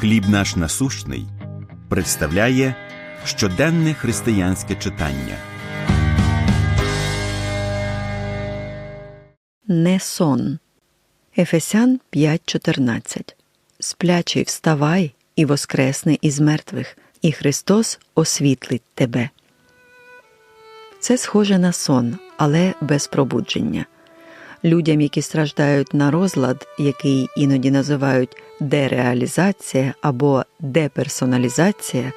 Хліб наш насущний представляє щоденне християнське читання. Не сон. Ефесян 5.14 Сплячий вставай і воскресни із мертвих, і Христос освітлить тебе. Це схоже на сон, але без пробудження. Людям, які страждають на розлад, який іноді називають дереалізація або деперсоналізація,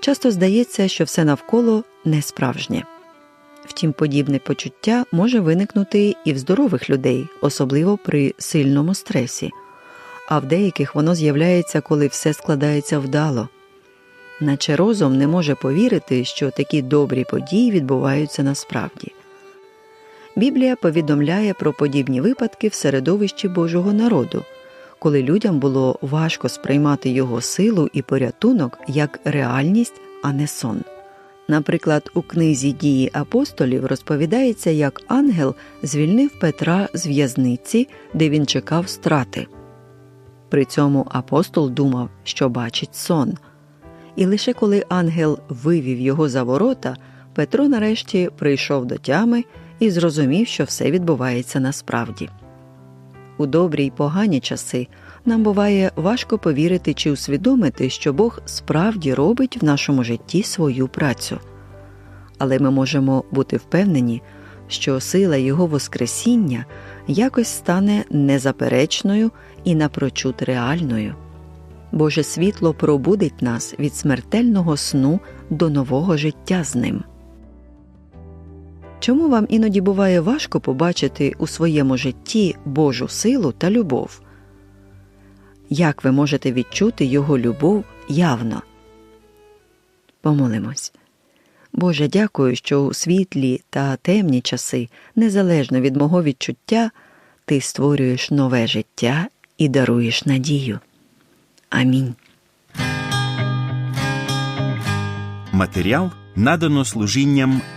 часто здається, що все навколо не справжнє. Втім, подібне почуття може виникнути і в здорових людей, особливо при сильному стресі, а в деяких воно з'являється, коли все складається вдало. Наче розум не може повірити, що такі добрі події відбуваються насправді. Біблія повідомляє про подібні випадки в середовищі Божого народу, коли людям було важко сприймати його силу і порятунок як реальність, а не сон. Наприклад, у книзі дії апостолів розповідається, як ангел звільнив Петра з в'язниці, де він чекав страти. При цьому апостол думав, що бачить сон. І лише коли ангел вивів його за ворота, Петро нарешті прийшов до тями і зрозумів, що все відбувається насправді. У добрі й погані часи нам буває важко повірити чи усвідомити, що Бог справді робить в нашому житті свою працю. Але ми можемо бути впевнені, що сила Його Воскресіння якось стане незаперечною і напрочуд реальною. Боже світло пробудить нас від смертельного сну до нового життя з ним. Чому вам іноді буває важко побачити у своєму житті Божу силу та любов? Як ви можете відчути Його любов явно? Помолимось. Боже, дякую, що у світлі та темні часи, незалежно від мого відчуття, ти створюєш нове життя і даруєш надію. Амінь. Матеріал надано служінням